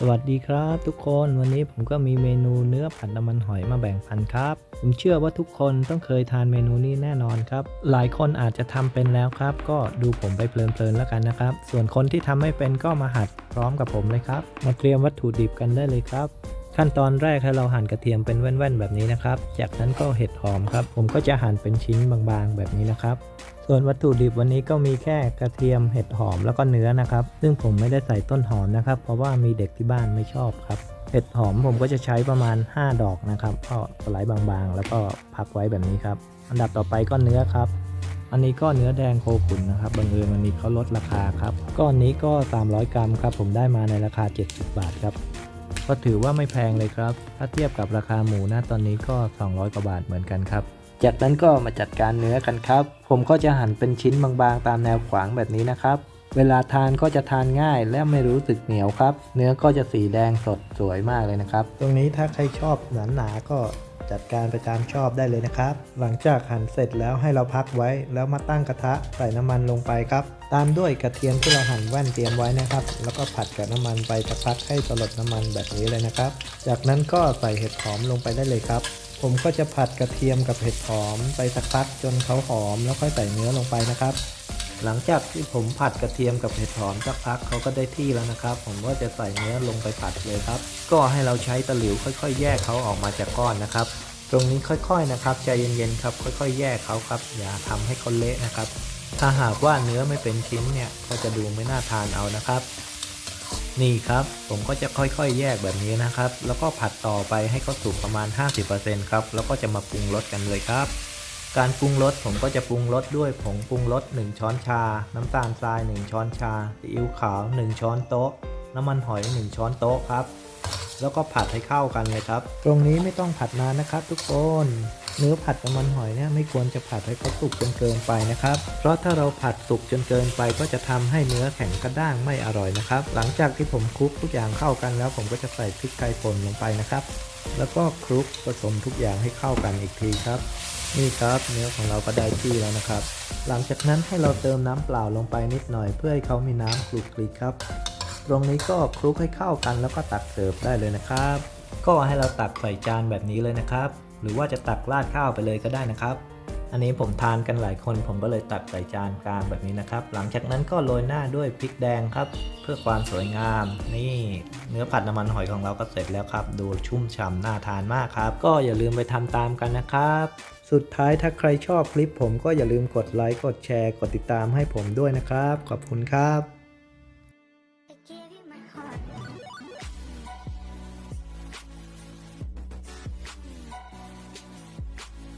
สวัสดีครับทุกคนวันนี้ผมก็มีเมนูเนื้อผัดน้ำมันหอยมาแบ่งปันครับ ผมเชื่อว่าทุกคนต้องเคยทานเมนูนี้แน่นอนครับ หลายคนอาจจะทำเป็นแล้วครับ ก็ดูผมไปเพลินๆแล้วกันนะครับ ส่วนคนที่ทำไม่เป็นก็มาหัดพร้อมกับผมเลยครับ มาเตรียมวัตถุดิบกันได้เลยครับ ขั้นตอนแรกให้เราหั่นกระเทียมเป็นแว่นๆแบบนี้นะครับ จากนั้นก็เห็ดหอมครับ ผมก็จะหั่นเป็นชิ้นบางๆแบบนี้นะครับ ส่วนวัตถุดิบวันนี้ก็มีแค่กระเทียมเห็ดหอมแล้วก็เนื้อนะครับ ซึ่งผมไม่ได้ใส่ต้นหอมนะครับ เพราะว่ามีเด็กที่บ้านไม่ชอบครับเห็ดหอมผมก็จะใช้ประมาณ 5 ดอกนะครับก็สไลด์บางๆ แล้วก็พักไว้แบบนี้ครับ อันดับต่อไปก็เนื้อครับ อันนี้ก็เนื้อแดงโคขุนนะครับบังเอิญวันนี้เขาลดราคาครับก้อนนี้ก็ 300 กรัมครับ ผมได้มาในราคา 70 บาทครับ ก็ถือว่าไม่แพงเลยครับ ถ้าเทียบกับราคาหมูนะตอนนี้ก็ 200 กว่าบาทเหมือนกันครับ จากนั้นก็มาจัดการเนื้อกันครับ ผมก็จะหั่นเป็นชิ้นบางๆ ตามแนวขวางแบบนี้นะครับ เวลาทานก็จะทานง่ายและไม่รู้สึกเหนียวครับ เนื้อก็จะสีแดงสดสวยมากเลยนะครับ ตรงนี้ถ้าใครชอบหนาๆก็จัดการไปตามชอบได้เลยนะครับ หลังจากหั่นเสร็จแล้วให้เราพักไว้ แล้วมาตั้งกระทะใส่น้ำมันลงไปครับ ตามด้วยกระเทียมที่เราหั่นแว่นเตรียมไว้นะครับ แล้วก็ผัดกับน้ำมันไปสักพักให้ตลดน้ำมันแบบนี้เลยนะครับ จากนั้นก็ใส่เห็ดหอมลงไปได้เลยครับ ผมก็จะผัดกระเทียมกับเห็ดหอมไปสักพักจนเขาหอม แล้วค่อยใส่เนื้อลงไปนะครับ หลังจากที่ผมผัดกระเทียมกับเห็ดหอมสักพักเขาก็ได้ที่แล้วนะครับ ผมก็จะใส่เนื้อลงไปผัดเลยครับ ก็ให้เราใช้ตะหลิวค่อย ๆ แยกเขาออกมาจากก้อนนะครับ ตรงนี้ค่อยๆนะครับใจเย็นๆครับ ค่อย ๆ แยกเขาครับ อย่าทำให้เขาเละนะครับ ถ้าหากว่าเนื้อไม่เป็นชิ้นเนี่ยก็จะดูไม่น่าทานเอานะครับ นี่ครับผมก็จะค่อยๆ แยกแบบนี้นะครับ แล้วก็ผัดต่อไปให้เขาสุกประมาณ 50%ครับแล้วก็จะมาปรุงรสกันเลยครับ การปรุงรสผมก็จะปรุงรสด้วยผงปรุงรส1ช้อนชา น้ำตาลทราย 1 ช้อนชาซีอิ๊วขาว 1 ช้อนโต๊ะ น้ำมันหอย 1 ช้อนโต๊ะครับ แล้วก็ผัดให้เข้ากันเลยครับ ตรงนี้ไม่ต้องผัดนานนะครับทุกคน เนื้อผัดน้ำมันหอยเนี่ยไม่ควรจะผัดให้เขาสุกจนเกินไปนะครับ เพราะถ้าเราผัดสุกจนเกินไปก็จะทำให้เนื้อแข็งกระด้างไม่อร่อยนะครับ หลังจากที่ผมคลุกทุกอย่างเข้ากันแล้ว ผมก็จะใส่พริกไทยป่นลงไปนะครับ แล้วก็คลุกผสมทุกอย่างให้เข้ากันอีกทีครับนี่ครับเนื้อของเราก็ได้ที่แล้วนะครับ หลังจากนั้นให้เราเติมน้ำเปล่าลงไปนิดหน่อยเพื่อให้เขามีน้ำคลุกคลิกครับ ตรงนี้ก็คลุกให้เข้ากันแล้วก็ตักเสิร์ฟได้เลยนะครับ ก็ให้เราตักใส่จานแบบนี้เลยนะครับ หรือว่าจะตักราดข้าวไปเลยก็ได้นะครับ อันนี้ผมทานกันหลายคน ผมก็เลยตักใส่จานกลางแบบนี้นะครับ หลังจากนั้นก็โรยหน้าด้วยพริกแดงครับ เพื่อความสวยงาม นี่เนื้อผัดน้ำมันหอยของเราก็เสร็จแล้วครับ ดูชุ่มฉ่ำน่าทานมากครับ ก็อย่าลืมไปทำตามกันนะครับสุดท้ายถ้าใครชอบคลิปผมก็อย่าลืมกดไลค์ กดแชร์ กดติดตามให้ผมด้วยนะครับ ขอบคุณครับ